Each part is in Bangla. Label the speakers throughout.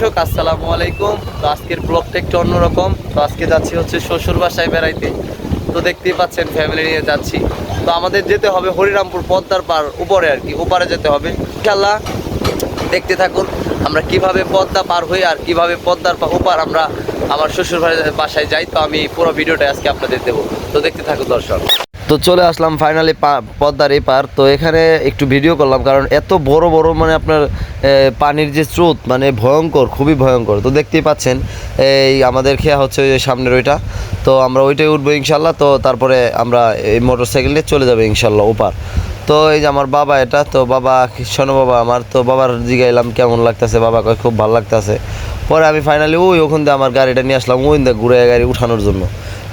Speaker 1: দর্শক, আসসালামু আলাইকুম। তো আজকের ব্লগটা একটু অন্যরকম। তো আজকে যাচ্ছি হচ্ছে শ্বশুর বাসায় বেড়াইতে। তো দেখতেই পাচ্ছেন ফ্যামিলি নিয়ে যাচ্ছি। তো আমাদের যেতে হবে হরিরামপুর পদ্মার পার উপরে আর কি, ওপারে যেতে হবে। ইনশাল্লাহ দেখতে থাকুন, আমরা কীভাবে পদ্মা পার হই আর কীভাবে পদ্মার পা- ওপার আমরা আমার শ্বশুর বাসায় যাই। তো আমি পুরো ভিডিওটা আজকে আপনাদের দেবো। তো দেখতে থাকুন দর্শক। তো চলে আসলাম ফাইনালি পদ্মার এই পার। তো এখানে একটু ভিডিও করলাম, কারণ এত বড় বড় মানে আপনার পানির যে স্রোত মানে ভয়ঙ্কর, খুবই ভয়ঙ্কর। তো দেখতেই পাচ্ছেন, এই আমাদের খেয়া হচ্ছে ওই সামনের ওইটা। তো আমরা ওইটাই উঠবো ইনশাল্লাহ, তো তারপরে আমরা এই মোটর সাইকেল নিয়ে চলে যাব ইনশাল্লাহ ওপার। তো এই যে আমার বাবা এটা, তো বাবা, শোনো বাবা আমার, তো বাবার জিগাইলাম কেমন লাগতেছে? বাবা কয়, খুব ভালো লাগতেছে। পরে আমি ফাইনালি ওই ওখান দিয়ে আমার গাড়িটা নিয়ে আসলাম, ওই দিয়ে ঘুরে গাড়ি উঠানোর জন্য।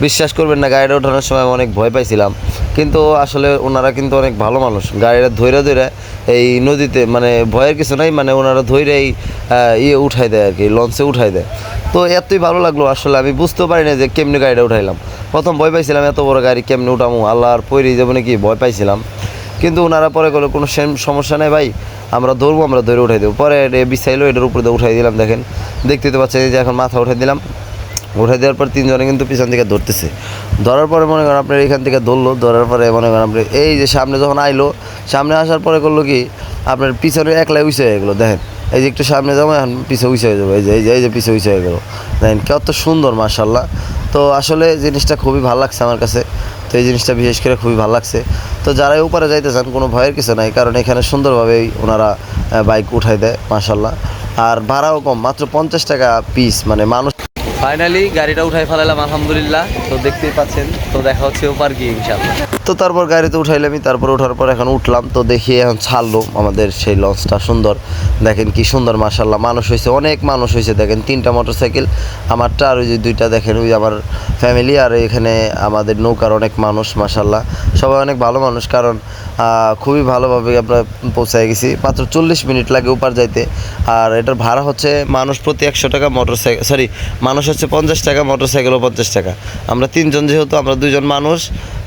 Speaker 1: বিশ্বাস করবেন না, গাড়িটা ওঠানোর সময় অনেক ভয় পাইছিলাম। কিন্তু আসলে ওনারা কিন্তু অনেক ভালো মানুষ। গাড়িটা ধৈরে ধরে এই নদীতে মানে ভয়ের কিছু নাই মানে ওনারা ধৈরে এই ইয়ে উঠাই দেয় আর কি লঞ্চে উঠাই দেয়। তো এতই ভালো লাগল, আসলে আমি বুঝতেও পারি না যে কেমনি গাড়িটা উঠাইলাম। প্রথম ভয় পাইছিলাম, এত বড় গাড়ি কেমনি উঠামো, আল্লাহর পৈরি যাব নাকি ভয় পাইছিলাম। কিন্তু ওনারা পরে গেলো কোনো সেম- সমস্যা নেই ভাই, আমরা ধরবো, আমরা ধরে উঠাই দেবো। পরে বিছাইলো এটার উপরে উঠাই দিলাম, দেখেন। দেখতে তো পাচ্ছেন যে এখন মাথা উঠাই দিলাম। উঠাই দেওয়ার পর তিনজনে কিন্তু পিছন থেকে ধরতেছে। ধরার পরে মনে করেন আপনার এখান থেকে ধরলো, ধরার পরে মনে করেন আপনি এই যে সামনে যখন আইলো, সামনে আসার পরে করল কি, আপনার পিছনে একলাই উইসে হয়ে গেলো, দেখেন। এই যে একটু সামনে যাব, এখন পিছে উইসে হয়ে যাবে, এই যে এই যে এই যে পিছে উইসে হয়ে গেলো। দেখেন কত সুন্দর মার্শাল্লাহ তো আসলে জিনিসটা খুবই ভালো লাগছে আমার কাছে। তো এই জিনিসটা বিশেষ করে খুবই ভালো লাগছে। তো যারাই উপরে যাইতে চান, কোনো ভয়ের কিছু নাই, কারণ এখানে সুন্দরভাবেই ওনারা বাইক উঠাই দেয় মার্শাল্লাহ আর ভাড়াও কম, মাত্র পঞ্চাশ টাকা পিস মানে মানুষ ফাইনালি গাড়িটা উঠাই ফেলালাম আলহামদুলিল্লাহ। তো দেখতেই পাচ্ছেন তো দেখা হচ্ছে ওপার গিয়ে ইনশাল্লাহ তো তারপর গাড়িতে উঠাইলামই তারপর ওঠার পর এখন উঠলাম তো দেখি এখন ছাড়লো আমাদের সেই লঞ্চটা সুন্দর। দেখেন কি সুন্দর মাসাল্লাহ মানুষ হয়েছে অনেক মানুষ হয়েছে দেখেন তিনটা মোটর সাইকেল আমারটা আর ওই যে দুইটা দেখেন, ওই আমার ফ্যামিলি আর এখানে আমাদের নৌকার অনেক মানুষ মাসাল্লাহ সবাই অনেক ভালো মানুষ, কারণ খুবই ভালোভাবে আমরা পৌঁছায় গেছি। মাত্র চল্লিশ মিনিট লাগে উপার যাইতে। আর এটার ভাড়া হচ্ছে মানুষ প্রতি একশো টাকা মোটর সাইকেল সরি মানুষ হচ্ছে পঞ্চাশ টাকা মোটর সাইকেলও পঞ্চাশ টাকা। আমরা তিনজন যেহেতু, আমরা দুজন মানুষ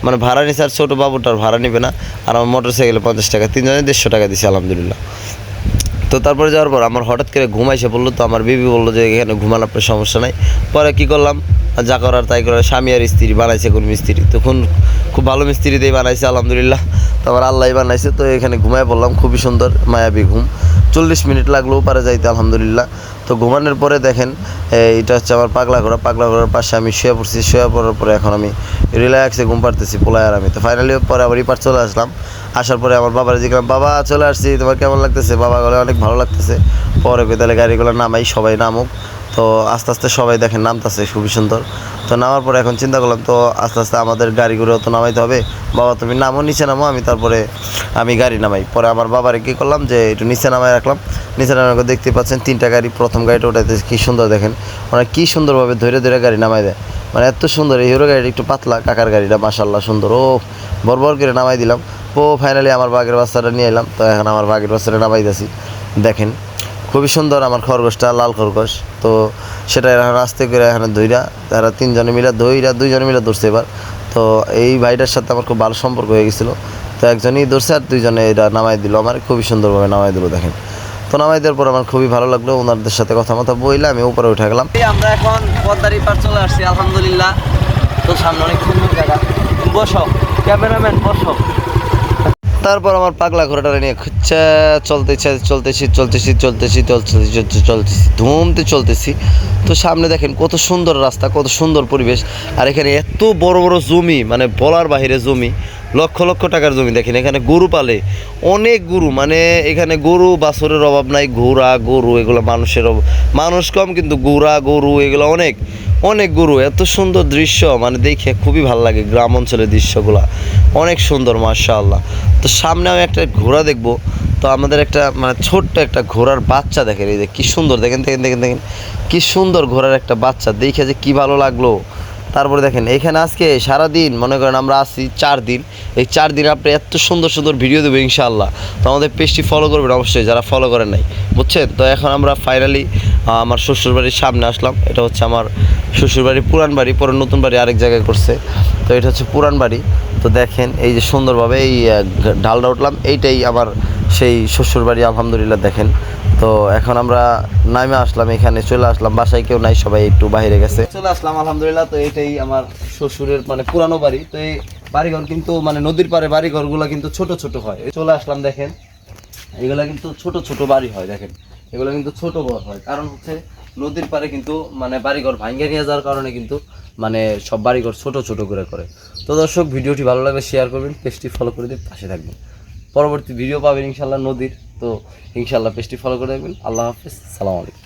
Speaker 1: মানে ভাড়া নিচ্ছে আর ছোটো বাবুটার ভাড়া নিবে না, আর আমার মোটর সাইকেলে পঞ্চাশ টাকা, তিনজনে দেড়শো টাকা দিছি, আলহামদুলিল্লাহ। তো তারপরে যাওয়ার পর আমার হঠাৎ করে ঘুমাইছে বলল তো আমার বিবি বলল যে এখানে ঘুমান আপনার সমস্যা নাই। পরে কী করলাম যা করার তাই করার, স্বামী আর স্ত্রী বানাইছে কোন মিস্ত্রি। তখন খুব ভালো মিস্ত্রি দিয়ে বানাইছে, আলহামদুলিল্লাহ। তো আমার আল্লাহ বানাইছে, তো এখানে ঘুমায় পড়লাম, খুবই সুন্দর, মায়াবী ঘুম। চল্লিশ মিনিট লাগলেও পারে যাইতে, আলহামদুলিল্লাহ। তো ঘুমানোর পরে দেখেন এটা হচ্ছে আমার পাগলা ঘোড়া। পাগলা ঘোরার পাশে আমি শুয়ে পড়ছি, শুয়ে পড়ার পরে এখন আমি রিল্যাক্সে ঘুম পারতেছি পোলায় আর আমি। তো ফাইনালি পরে আবার ইপার চলে আসলাম। আসার পরে আমার বাবার জিজ্ঞাসা বাবা, চলে আসছি, তোমার কেমন লাগতেছে? বাবা বলে অনেক ভালো লাগতেছে। পরে বিদ্যালয়ে গাড়িগুলো নামাই, সবাই নামুক। তো আস্তে আস্তে সবাই দেখেন নামতেছে, খুবই সুন্দর। তো নামার পরে এখন চিন্তা করলাম, তো আস্তে আস্তে আমাদের গাড়িগুলো তো নামাইতে হবে। বাবা, তুমি নামো, নিচে নামো, আমি তারপরে আমি গাড়ি নামাই। পরে আমার বাবারে কী করলাম যে, একটু নিচে নামাই রাখলাম। নিচে নামাই রাখলে দেখতে পাচ্ছেন তিনটা গাড়ি, প্রথম গাড়িটা ওটাতে কী সুন্দর দেখেন। ওরা কী সুন্দরভাবে ধরে ধরে গাড়ি নামাই দেয়। মানে এত সুন্দর, এই হিরো গাড়িটা একটু পাতলা, কাকার গাড়িটা মাসাল্লাহ সুন্দর। ও বর করে নামাই দিলাম। ও ফাইনালি আমার বাঘের বাচ্চাটা নিয়ে এলাম। তো এখন আমার বাঘের বাচ্চাটা নামাই দিয়েছি দেখেন, খুবই সুন্দর আমার খরগোশটা, লাল খরগোশ। তো সেটা এখন আস্তে করে এখানে ধইরা তারা তিনজনে মিলে ধইরা, দুইজনে মিলে ধরছে এবার। তো এই ভাইটার সাথে আমার খুব ভালো সম্পর্ক হয়ে গেছিল। তো একজনই ধরছে আর দুইজনে এটা নামাই দিল। আমার খুবই সুন্দরভাবে নামাই দিল, দেখেন। তো নামাই দেওয়ার পর আমার খুবই ভালো লাগল, ওনাদের সাথে কথা মতো বইলে আমি উপরে উঠে গেলাম। আমরা এখন পদ্মারি পার চলে আসছি, আলহামদুলিল্লাহ। তো সামনে অনেক সুন্দর জায়গা। বসো, ক্যামেরাম্যান, বসো। তারপর আমার পাগলা ঘোড়াটা নিয়ে খুচ্ছা চলতেছে, চলতেছি চলতেছি চলতেছি চলতেছি চলতেছি চলতেছি, ধুমতে চলতেছি। তো সামনে দেখেন কত সুন্দর রাস্তা, কত সুন্দর পরিবেশ। আর এখানে এত বড় বড় জমি মানে বলার বাহিরে জমি। লক্ষ লক্ষ টাকার জমি দেখেন, এখানে গরু পালে। অনেক গরু মানে এখানে গরু বাছরের অভাব নাই, ঘোড়া, গরু, এগুলো মানুষের মানুষ কম, কিন্তু ঘোড়া, গরু, এগুলো অনেক অনেক গরু। এত সুন্দর দৃশ্য মানে দেখে খুবই ভালো লাগে গ্রাম অঞ্চলের দৃশ্যগুলো। অনেক সুন্দর, মাশাআল্লাহ। তো সামনে আমি একটা ঘোড়া দেখব। তো আমাদের একটা মানে ছোট্ট একটা ঘোড়ার বাচ্চা দেখেন, এই যে কী সুন্দর। দেখেন দেখেন দেখেন দেখেন। কী সুন্দর ঘোড়ার একটা বাচ্চা। দেখে যে কী ভালো লাগল। তারপরে দেখেন, এখানে আজকে সারা দিন মনে করেন আমরা আসি চার দিন, এই চার দিন আপনি এত সুন্দর সুন্দর ভিডিও দেবো ইনশাআল্লাহ। তো আমাদের পেজটি ফলো করবেন, অবশ্যই যারা ফলো করেন নাই, বুঝছেন? তো এখন আমরা ফাইনালি আমার শ্বশুরবাড়ির সামনে আসলাম। এটা হচ্ছে আমার শ্বশুরবাড়ি, পুরান বাড়ি, পরে নতুন বাড়ি আরেক জায়গায় করছে। তো এটা হচ্ছে পুরান বাড়ি। তো দেখেন, এই যে সুন্দরভাবে এই ঢালটা উঠলাম এইটাই আমার সেই শ্বশুরবাড়ি, আলহামদুলিল্লাহ, দেখেন। তো এখন আমরা নামে আসলাম, এখানে চলে আসলাম। বাসায় কেউ নাই, সবাই একটু বাইরে গেছে। চলে আসলাম, আলহামদুলিল্লাহ। তো এটাই আমার শ্বশুরের মানে পুরানো বাড়ি। তো এই বাড়িঘর কিন্তু মানে নদীর পাড়ে বাড়িঘরগুলো কিন্তু ছোট ছোট হয়। চলে আসলাম, দেখেন। এগুলা কিন্তু ছোট ছোট বাড়ি হয়, দেখেন। এগুলো কিন্তু ছোট ঘর হয়। কারণ হচ্ছে, নদীর পাড়ে কিন্তু মানে বাড়িঘর ভাঙ্গে নিয়ে যাওয়ার কারণে কিন্তু মানে সব বাড়িঘর ছোট ছোট করে করে। তো দর্শক, ভিডিওটি ভালো লাগলে শেয়ার করবেন পেজটি ফলো করে দিয়ে পাশে থাকবেন। পরবর্তী ভিডিও পাবেন ইনশাল্লাহ নদীর। তো ইনশাল্লাহ পেজটি ফলো করে রাখবেন। আল্লাহ হাফিজ। সালাম